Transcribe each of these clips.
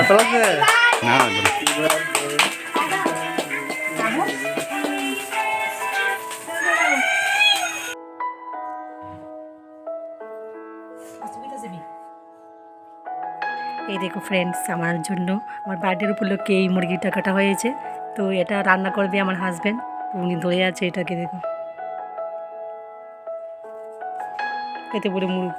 একটা আছে? না এই দেখো ফ্রেন্ডস আমার জন্য আমার বার্থডের উপলক্ষে এই মুরগিটা কাটা হয়েছে। তো এটা রান্না করবে আমার হাজব্যান্ড উনি ধরে আছে এটাকে দেখো। এতে বলে মুরগ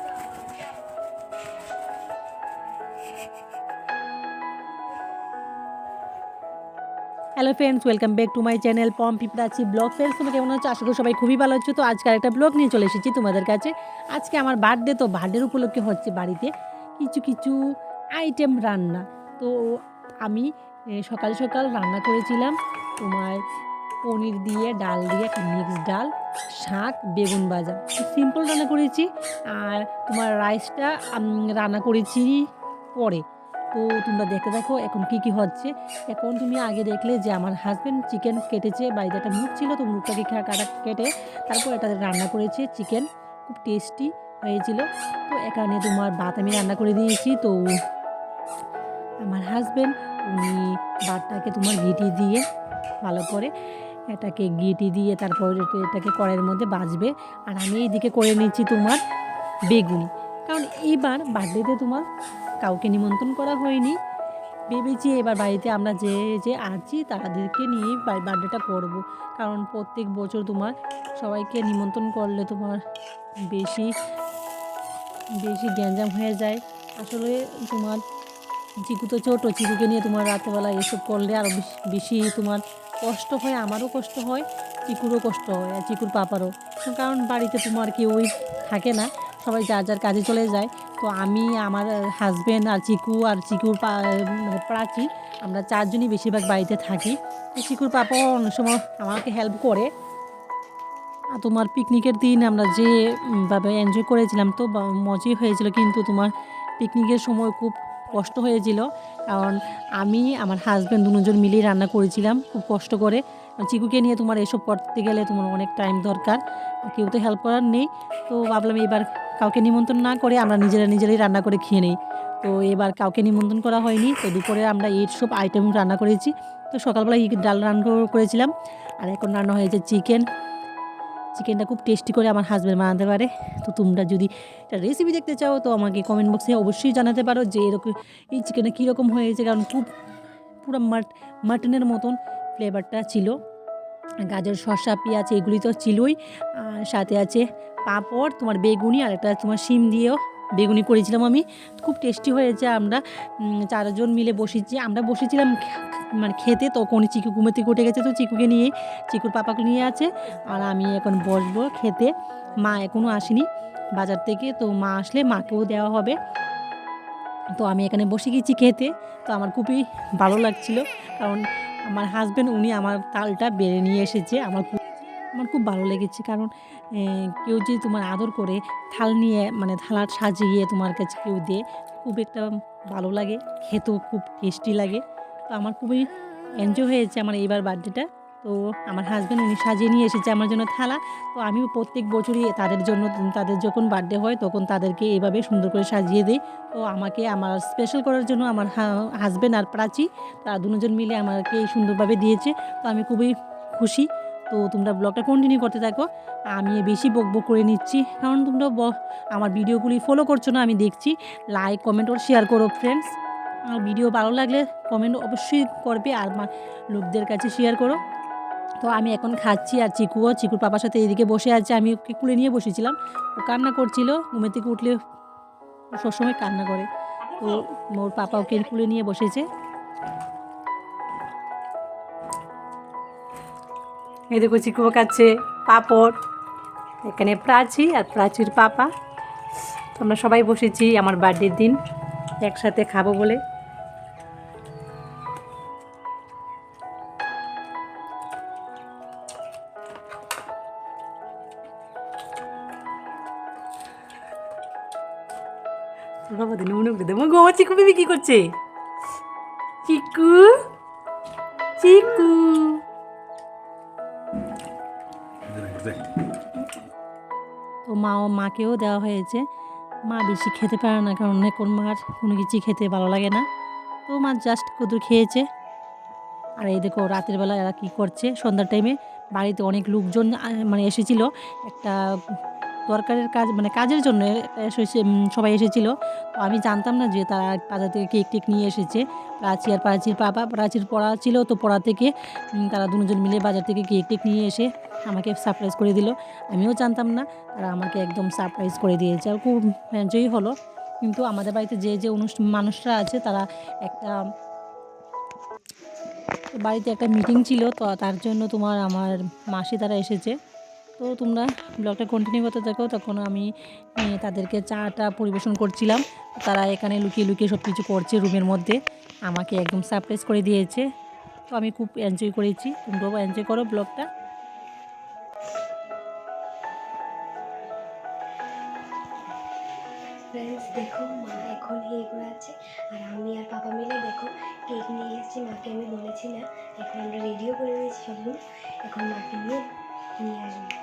hello friends welcome back to my channel পম পিপড়াচি ব্লগ ফ্রেন্ডস তোমরা কেমন হচ্ছে আশা করি সবাই খুবই ভালো হচ্ছে তো আজকে একটা ব্লগ নিয়ে চলে এসেছি তোমাদের কাছে। আজকে আমার বার্থডে তো বার্থডের উপলক্ষে হচ্ছে বাড়িতে কিছু কিছু আইটেম রান্না। তো আমি সকাল সকাল রান্না করেছিলাম তোমার পনির দিয়ে, ডাল দিয়ে, একটা মিক্স ডাল, শাক, বেগুন ভাজা। সিম্পল রান্না করেছি। আর তোমার রাইসটা রান্না করেছি পরে। তো তোমরা দেখতে দেখো এখন কি কি হচ্ছে। এখন তুমি আগে দেখলে যে আমার হাজব্যান্ড চিকেন কেটেছে, বাড়িতে একটা মুখ ছিল, তো মুখটাকে কাটা, কেটে তারপর এটা রান্না করেছে চিকেন খুব টেস্টি হয়েছিল। তো এখানে তোমার ভাত আমি রান্না করে দিয়েছি, তো আমার হাজব্যান্ড উনি ভাতটাকে তোমার ঘিটি দিয়ে ভালো করে এটাকে ঘিটি দিয়ে তারপর এটাকে কড়াইয়ের মধ্যে বাজবে আর আমি এইদিকে করে নিচ্ছি তোমার বেগুনি। কারণ এইবার বার্থডেতে তোমার কাউকে নিমন্ত্রণ করা হয়নি। ভেবেছি এবার বাড়িতে আমরা যে যে আছি তাদেরকে নিয়েই বার্থডেটা করব। কারণ প্রত্যেক বছর তোমার সবাইকে নিমন্ত্রণ করলে তোমার বেশি বেশি গ্যাঞ্জাম হয়ে যায়। আসলে তোমার চিকু তো ছোটো চিকুকে নিয়ে তোমার রাত্রেবেলা এসব করলে আরও বেশি- বেশি তোমার কষ্ট হয়, আমারও কষ্ট হয়, চিকুরও কষ্ট হয়, আর চিকুর পাপারও। কারণ বাড়িতে তোমার কেউই থাকে না, সবাই যার যার কাজে চলে যায়। তো আমি আমার হাজব্যান্ড আর চিকু আর চিকুর প্রাচী আমরা চারজনই বেশিরভাগ বাড়িতে থাকি। চিকুর পাপাও অনেক সময় আমাকে হেল্প করে। আর তোমার পিকনিকের দিন আমরা যে উম, এনজয় করেছিলাম তো মজাই হয়েছিল কিন্তু তোমার পিকনিকের সময় খুব কষ্ট হয়েছিল। কারণ আমি আমার হাজব্যান্ড দুজন মিলেই রান্না করেছিলাম খুব কষ্ট করে। চিকুকে নিয়ে তোমার এসব করতে গেলে তোমার অনেক টাইম দরকার। কেউ তো হেল্প করার নেই। তো ভাবলাম এবার কাউকে নিমন্ত্রণ না করে আমরা নিজেরা নিজেরাই রান্না করে খেয়ে নিই। তো এবার কাউকে নিমন্ত্রণ করা হয়নি। তো দুপুরে আমরা এই সব আইটেম রান্না করেছি। তো সকালবেলা এই ডাল রান্না করেছিলাম। আর এখন রান্না হয়েছে চিকেন চিকেনটা খুব টেস্টি করে আমার হাজব্যান্ড বানাতে পারে। তো তোমরা যদি এটা রেসিপি দেখতে চাও, তো আমাকে কমেন্ট বক্সে অবশ্যই জানাতে পারো যে এরকম এই চিকেনটা কীরকম হয়েছে। কারণ খুব পুরো মাট মাটনের মতন। ফ্লেভারটা ছিল। গাজর, শসা, পেঁয়াজ এগুলি তো ছিলই। সাথে আছে পাঁপড়, তোমার বেগুনি আর একটা তোমার শিম দিয়েও বেগুনি করেছিলাম আমি। খুব টেস্টি হয়েছে আমরা। চারজন মিলে বসেছি। আমরা বসেছিলাম মানে খেতে তখন চিকু ঘুমে থেকে উঠে গেছে তো চিকুকে নিয়ে। চিকুর পাপাকে নিয়ে আছে। আর আমি এখন বসবো খেতে। মা এখনও আসেনি। বাজার থেকে তো মা আসলে মাকেও দেওয়া হবে। তো আমি এখানে বসে গেছি খেতে। তো আমার খুবই ভালো লাগছিল। কারণ আমার হাজব্যান্ড উনি আমার তালটা বেড়ে নিয়ে এসেছে। আমার আমার খুব ভালো লেগেছে কারণ কেউ যদি তোমার আদর করে, থাল নিয়ে মানে থালার সাজিয়ে তোমার কাছে কেউ দিয়ে, খুব একটা ভালো লাগে, খেতেও খুব টেস্টি লাগে। তো আমার খুবই এনজয় হয়েছে আমার এইবার বার্থডেটা তো আমার হাজব্যান্ড উনি সাজিয়ে নিয়ে এসেছে আমার জন্য থালা। তো আমিও প্রত্যেক বছরই তাদের জন্য, তাদের যখন বার্থডে হয় তখন তাদেরকে এভাবে সুন্দর করে সাজিয়ে দিই। তো আমাকে আমার স্পেশাল করার জন্য আমার হাজব্যান্ড আর প্রাচী, তারা দুজন মিলে আমাকে সুন্দরভাবে দিয়েছে। তো আমি খুবই খুশি। তো তোমরা ব্লগটা কন্টিনিউ করতে থাকো। আমি বেশি বক বক করে নিচ্ছি। কারণ তোমরা আমার ভিডিওগুলি ফলো করছ না, আমি দেখছি। লাইক কমেন্ট ও শেয়ার করো ফ্রেন্ডস আমার ভিডিও ভালো লাগলে কমেন্ট অবশ্যই করবে আর লোকদের কাছে শেয়ার করো। তো আমি এখন খাচ্ছি আর চিকুও, চিকুর পাপার সাথে এদিকে বসে আছে, আমি ওকে কুলে নিয়ে বসেছিলাম। ও কান্না করছিল ঘুমে থেকে উঠলে সবসময় কান্না করে। তো ওর পাপা ওকে কুলে নিয়ে বসেছে। এই দেখো চিকুও খাচ্ছে, পাপড়। এখানে প্রাচী আর প্রাচীর পাপা। তো আমরা সবাই বসেছি আমার বার্থডের দিন, একসাথে খাব বলে। চিকু বেবি কি করছে? চিকু? চিকু? তো মা ও মাকেও দেওয়া হয়েছে। মা বেশি খেতে পারে না, কারণ এখন মার কোনো কিছুই খেতে ভালো লাগে না। তো মা জাস্ট কদুর খেয়েছে। আর এই দেখো, রাতের বেলা এরা কী করছে? সন্ধ্যার টাইমে বাড়িতে অনেক লোকজন মানে এসেছিল। একটা দরকারের কাজ মানে কাজের জন্য সবাই এসেছিল। তো আমি জানতাম না যে তারা বাজার থেকে কেক টেক নিয়ে এসেছে। প্রাচী আর প্রাচীর বাবা প্রাচীর পড়া ছিল তো পড়া থেকে তারা দুজন মিলে বাজার থেকে কেক টেক নিয়ে এসে আমাকে সারপ্রাইজ করে দিল। আমিও জানতাম না, তারা আমাকে একদম সারপ্রাইজ করে দিয়েছে। আর খুব এনজয়ই হলো। কিন্তু আমাদের বাড়িতে যে যে অনুষ্ঠান মানুষরা আছে, তারা একটা বাড়িতে একটা মিটিং ছিল, তো তার জন্য তোমার আমার মাসি তারা এসেছে। তো তোমরা ব্লগটা কন্টিনিউ করতে থাকো। তখন আমি তাদেরকে চাটা পরিবেশন করছিলাম। তারা এখানে লুকিয়ে লুকিয়ে সব কিছু করছে রুমের মধ্যে। আমাকে একদম সারপ্রাইজ করে দিয়েছে। তো আমি খুব এনজয় করেছি। তোমরাও এনজয় করো ব্লগটা। ফ্রেন্ডস দেখো, মা এখন ইয়ে করে আছে। আর আমি আর পাপা মিলে দেখো কেক নিয়ে এসেছি। মাকে আমি বলেছি না, এখন আমরা রেডিও করে নিয়েছি সবগুলো। এখন মাকে নিয়ে নিয়ে আসব।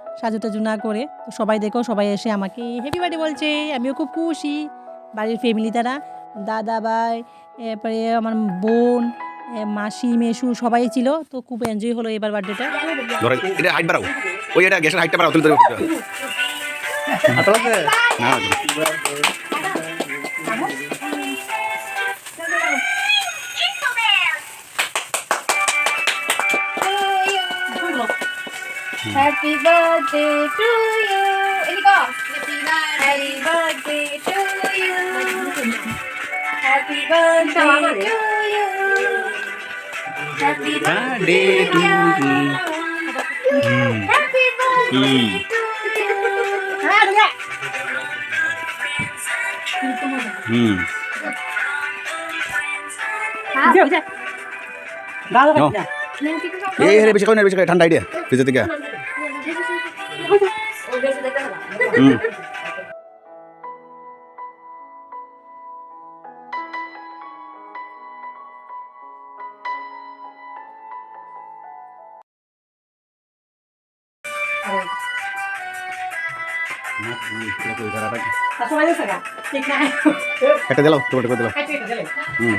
সাজু টাজু না করে তো সবাই দেখো সবাই এসে আমাকে হ্যাপি বার্থডে বলছে আমিও খুব খুশি। বাড়ির ফ্যামিলি তারা দাদা ভাই এরপরে আমার বোন মাসি মেশু সবাই ছিল তো খুব এনজয় হলো এবার বার্থডেটা এটা হাইট বাড়াও। ওই এটা গ্যাসের হাইটটা বাড়াও তুলে না হ্যাপি বার্থডে টু ইউ এদিকে happy birthday to you happy birthday to you happy birthday to happy birthday hmm hmm এই রে বেশি খাও না বেশি খাও ঠান্ডা আইডিয়া ফ্রিজে থেকে হুম একটা দিলাও তোমার করে দিলাও হুম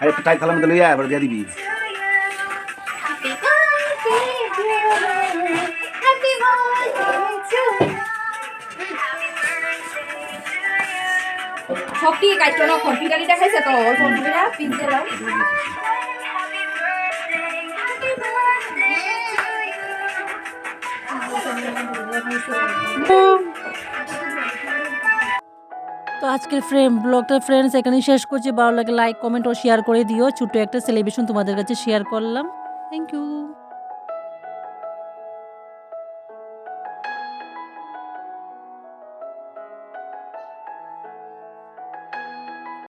আরে টাইট থালার মধ্যে লইয়া এবার দিয়ে দিবি। সবটি কাটতো না কম্পিউটারই দেখাইছে তো? দিলাম তো আজকের ফ্রেম ব্লগটা ফ্রেন্ডস এখানেই শেষ করছি। ভালো লাগে লাইক কমেন্ট ও শেয়ার করে দিও। ছোট্ট একটা সেলিব্রেশন তোমাদের কাছে শেয়ার করলাম। Thank you